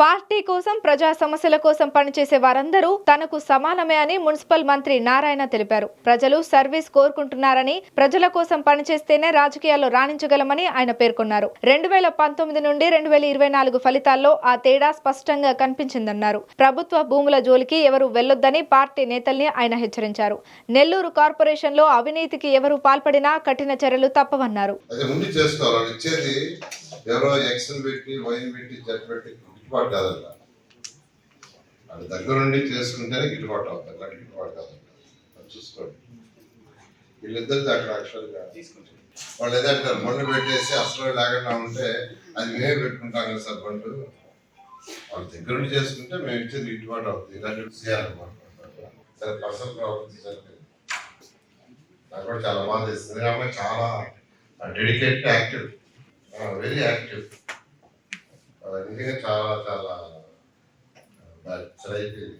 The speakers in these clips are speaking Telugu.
పార్టీ కోసం ప్రజా సమస్యల కోసం పనిచేసే వారందరూ తనకు సమానమే అని మున్సిపల్ మంత్రి నారాయణ తెలిపారు. ప్రజలు సర్వీస్ కోరుకుంటున్నారని ప్రజల కోసం పనిచేస్తేనే రాజకీయాల్లో రాణించగలమని ఆయన పేర్కొన్నారు. రెండు వేల పంతొమ్మిది నుండి రెండు వేల ఇరవై నాలుగు ఫలితాల్లో ఆ తేడా స్పష్టంగా కనిపించిందన్నారు. ప్రభుత్వ భూముల జోలికి ఎవరు వెళ్ళొద్దని పార్టీ నేతల్ని ఆయన హెచ్చరించారు. నెల్లూరు కార్పొరేషన్లో అవినీతికి ఎవరు పాల్పడినా కఠిన చర్యలు తప్పవన్నారు. గిట్టుబాటు కాదంట. అది దగ్గర చేసుకుంటేనే గిట్టుబాటు అవుతుంది అట్లా గిట్టుబాటు కాదంట అది చూసుకోండి. వీళ్ళిద్దరిది అక్కడ యాక్చువల్గా వాళ్ళు ఏదంటారు మొండు పెట్టేసి అసలు లేకుండా ఉంటే అది మేమే పెట్టుకుంటాం కదా సార్ బండ్లు. వాళ్ళ దగ్గరుండి చేసుకుంటే మేము ఇచ్చేది గిట్టుబాటు అవుతుంది. ఇలాంటివి చేయాలన్నమాట సరే పర్సనల్ ప్రాబ్లమ్స్ నాకు కూడా చాలా బాధ చేస్తుంది అమ్మాయి చాలా డెడికేట్ యాక్టివ్ వెరీ యాక్టివ్ నిజంగా చాలా చాలా అయిపోయింది.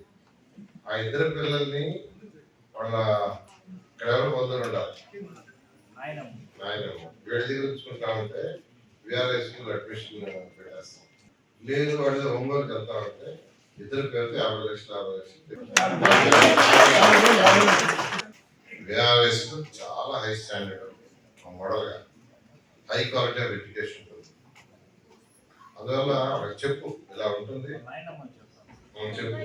ఆ ఇద్దరు పిల్లల్ని వాళ్ళ ఎవరు పొందని ఉండాలి ఆయన వీళ్ళ దగ్గర ఉంచుకుంటామంటే విఆర్ఐ స్కూల్ అడ్మిషన్ పెట్టేస్తాం. లేదు వాళ్ళు హోంవర్క్ వెళ్తామంటే ఇద్దరు పేరుతో యాభై లక్షలు యాభై లక్షలు. విఆర్ఐ స్కూల్ చాలా హై స్టాండర్డ్. మోడల్గా. High quality of education. అందువల్ల వాళ్ళకి చెప్పు ఇలా ఉంటుంది? చెప్పు.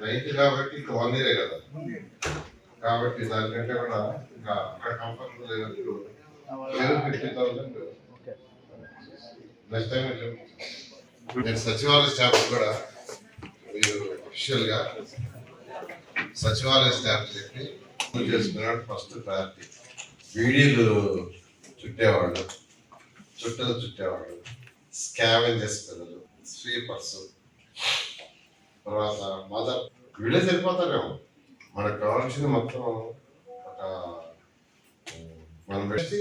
నైన్త్ కాబట్టి ఇంకా వన్ ఇయరే కదా? కాబట్టి దానికంటే కూడా ఇంకా అక్కడ కంఫర్టబుల్ లేనప్పుడు ఫిఫ్టీ థౌసండ్ నెక్స్ట్ టైం చెప్పు. నేను సచివాలయ స్టాఫ్ కూడా మీరు అఫీషియల్గా సచివాలయ స్టాఫ్ చెప్పి చేసుకున్నాడు. ఫస్ట్ ప్రయారిటీ వీడియోలు చుట్టేవాళ్ళు చుట్టలు చుట్టేవాళ్ళు స్కావెంజర్స్ పిల్లలు స్వీపర్స్ తర్వాత మదర్ వీళ్ళే సరిపోతారేమో మనకు కావాల్సింది మొత్తం ఒక మనం పెట్టి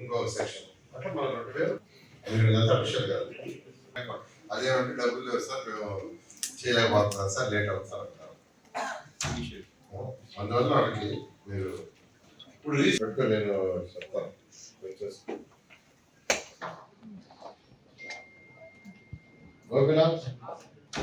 ఇంకో సెక్షన్ అంటే మన రెండు వేలు. మీరు ఇదంతా అఫీషియల్ కాదు అదేమంటే డబ్బులు సార్ మేము చేయలేకపోతున్నాం సార్ లేట్ అంటారు అందువల్ల వాళ్ళకి మీరు ఇప్పుడు రీచ్ పెట్టుకో నేను చెప్తాను. వచ్చేసి గోపినాథ్?